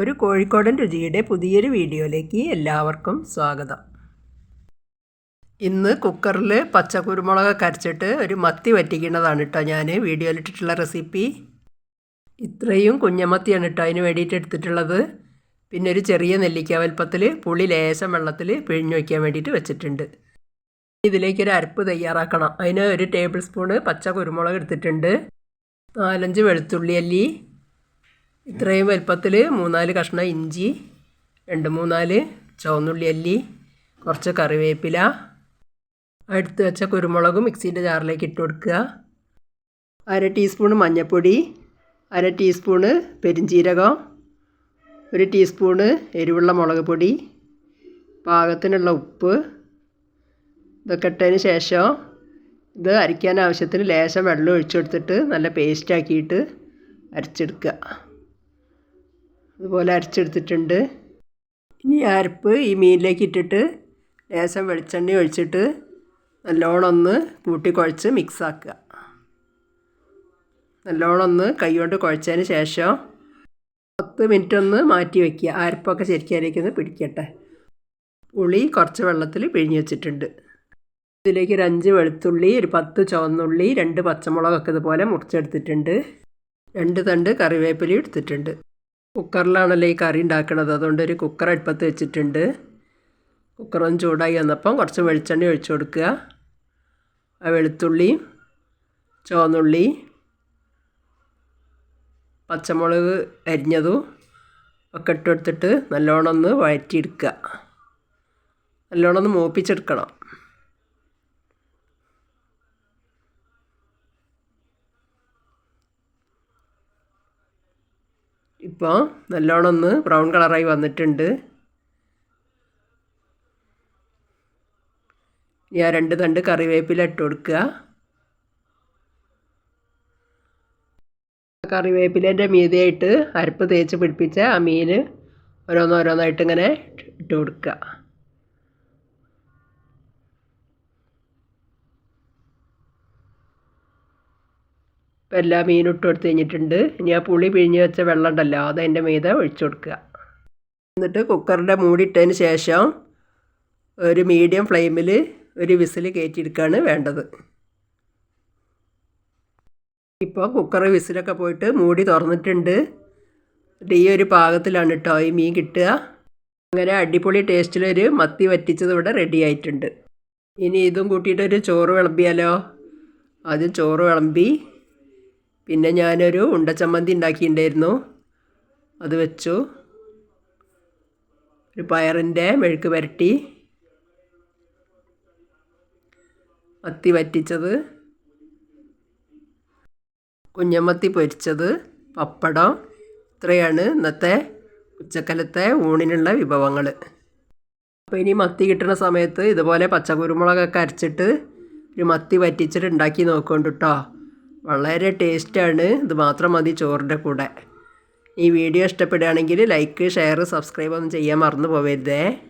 ഒരു കോഴിക്കോടൻ രുചിയുടെ പുതിയൊരു വീഡിയോയിലേക്ക് എല്ലാവർക്കും സ്വാഗതം. ഇന്ന് കുക്കറിൽ പച്ച കുരുമുളക് അരച്ചിട്ട് ഒരു മത്തി വറ്റിക്കുന്നതാണ് കേട്ടോ ഞാൻ വീഡിയോയിലിട്ടിട്ടുള്ള റെസിപ്പി. ഇത്രയും കുഞ്ഞമത്തിയാണ് കേട്ടോ അതിന് വേണ്ടിയിട്ട് എടുത്തിട്ടുള്ളത്. പിന്നെ ഒരു ചെറിയ നെല്ലിക്ക വലുപ്പത്തിൽ പുളി ലേശം വെള്ളത്തിൽ പിഴിഞ്ഞു വയ്ക്കാൻ വേണ്ടിയിട്ട് വെച്ചിട്ടുണ്ട്. ഇതിലേക്കൊരു അരപ്പ് തയ്യാറാക്കണം. അതിന് ഒരു ടേബിൾ സ്പൂണ് പച്ച കുരുമുളക് എടുത്തിട്ടുണ്ട്. നാലഞ്ച് വെളുത്തുള്ളി അല്ലി ഇത്രയും വലുപ്പത്തിൽ മൂന്നാൽ കഷ്ണം ഇഞ്ചി രണ്ട് മൂന്നാൽ ചുവന്നുള്ളി അല്ലി കുറച്ച് കറിവേപ്പില എടുത്ത് വെച്ച കുരുമുളക് മിക്സീന്റെ ജാറിലേക്ക് ഇട്ട് കൊടുക്കുക. അര ടീസ്പൂൺ മഞ്ഞൾപ്പൊടി അര ടീസ്പൂണ് പെരിഞ്ചീരകം ഒരു ടീസ്പൂണ് എരിവുള്ള മുളക് പൊടി പാകത്തിനുള്ള ഉപ്പ്. ഇതൊക്കെ ഇട്ടതിന് ശേഷം ഇത് അരിക്കാൻ ആവശ്യത്തിന് ലേശം വെള്ളം ഒഴിച്ചെടുത്തിട്ട് നല്ല പേസ്റ്റാക്കിയിട്ട് അരച്ചെടുക്കുക. അതുപോലെ അരച്ചെടുത്തിട്ടുണ്ട്. ഇനി അരപ്പ് ഈ മീനിലേക്ക് ഇട്ടിട്ട് ലേശം വെളിച്ചെണ്ണ ഒഴിച്ചിട്ട് നല്ലോണം ഒന്ന് കൂട്ടി കുഴച്ച് മിക്സാക്കുക നല്ലോണം ഒന്ന് കൈകൊണ്ട് കുഴച്ചതിന് ശേഷം പത്ത് മിനിറ്റ് ഒന്ന് മാറ്റി വയ്ക്കുക അരപ്പൊക്കെ ശരിക്കും പിടിക്കട്ടെ. പുളി കുറച്ച് വെള്ളത്തിൽ പിഴിഞ്ഞ് വെച്ചിട്ടുണ്ട്. ഇതിലേക്ക് ഒരു അഞ്ച് വെളുത്തുള്ളി ഒരു പത്ത് ചുവന്നുള്ളി രണ്ട് പച്ചമുളകൊക്കെ ഇതുപോലെ മുറിച്ചെടുത്തിട്ടുണ്ട്. രണ്ട് തണ്ട് കറിവേപ്പില എടുത്തിട്ടുണ്ട്. കുക്കറിലാണല്ലോ ഈ കറി ഉണ്ടാക്കുന്നത് അതുകൊണ്ട് ഒരു കുക്കർ അടുപ്പത്ത് വെച്ചിട്ടുണ്ട്. കുക്കറൊന്ന് ചൂടായി വന്നപ്പം കുറച്ച് വെളിച്ചെണ്ണ ഒഴിച്ചു കൊടുക്കുക. ആ വെളുത്തുള്ളി ചുവന്നുള്ളി പച്ചമുളക് അരിഞ്ഞതും ഒക്കെ ഇട്ടെടുത്തിട്ട് നല്ലോണം ഒന്ന് വഴറ്റിയെടുക്കുക. നല്ലോണം ഒന്ന് മൂപ്പിച്ചെടുക്കണം. ഇപ്പോൾ നല്ലോണം ഒന്ന് ബ്രൗൺ കളറായി വന്നിട്ടുണ്ട്. ഞാൻ രണ്ട് തണ്ട് കറിവേപ്പില ഇട്ട് കൊടുക്കുക. കറിവേപ്പിലേന്റെ മീതയായിട്ട് അരപ്പ് തേച്ച് പിടിപ്പിച്ച ആ മീൻ ഓരോന്നോരോന്നായിട്ട് ഇങ്ങനെ ഇട്ട് കൊടുക്കുക. ഇപ്പം എല്ലാ മീനും ഇട്ട് കൊടുത്ത് കഴിഞ്ഞിട്ടുണ്ട്. ഇനി ആ പുളി പിഴിഞ്ഞ് വെച്ച വെള്ളം ഉണ്ടല്ലോ അത് അതിന്റെ മീതെ ഒഴിച്ചു കൊടുക്കുക. എന്നിട്ട് കുക്കറിന്റെ മൂടിയിട്ടതിന് ശേഷം ഒരു മീഡിയം ഫ്ലെയിമിൽ ഒരു വിസിൽ കയറ്റിയെടുക്കുകയാണ് വേണ്ടത്. ഇപ്പോൾ കുക്കർ വിസിലൊക്കെ പോയിട്ട് മൂടി തുറന്നിട്ടുണ്ട്. ഈ ഒരു പാകത്തിലാണ് കേട്ടോ ഈ മീൻ കിട്ടുക. അങ്ങനെ അടിപൊളി ടേസ്റ്റിലൊരു മത്തി വറ്റിച്ചത് ഇവിടെ റെഡി ആയിട്ടുണ്ട്. ഇനി ഇതും കൂട്ടിയിട്ടൊരു ചോറ് വിളമ്പിയാലോ? ആദ്യം ചോറ് വിളമ്പി പിന്നെ ഞാനൊരു ഉണ്ടച്ചമ്മന്തി ഉണ്ടാക്കിയിട്ടുണ്ടായിരുന്നു. അത് വെച്ചു. ഒരു പയറിന്റെ മെഴുക്ക് പുരട്ടി. മത്തി വറ്റിച്ചത്. കുഞ്ഞമത്തി പൊരിച്ചത്. പപ്പടം. ഇത്രയാണ് ഇന്നത്തെ ഉച്ചക്കലത്തെ ഊണിനുള്ള വിഭവങ്ങൾ അപ്പോൾ ഇനി മത്തി കിട്ടുന്ന സമയത്ത് ഇതുപോലെ പച്ചക്കുരുമുളകൊക്കെ അരച്ചിട്ട് ഒരു മത്തി വറ്റിച്ചിട്ട് ഉണ്ടാക്കി നോക്കുന്നുണ്ട് കേട്ടോ വളരെ ടേസ്റ്റാണ്. ഇത് മാത്രം മതി ചോറിന്റെ കൂടെ. ഈ വീഡിയോ ഇഷ്ടപ്പെടുകയാണെങ്കിൽ ലൈക്ക് ഷെയർ സബ്സ്ക്രൈബ് ഒന്നും ചെയ്യാൻ മറന്നു പോവരുതേ.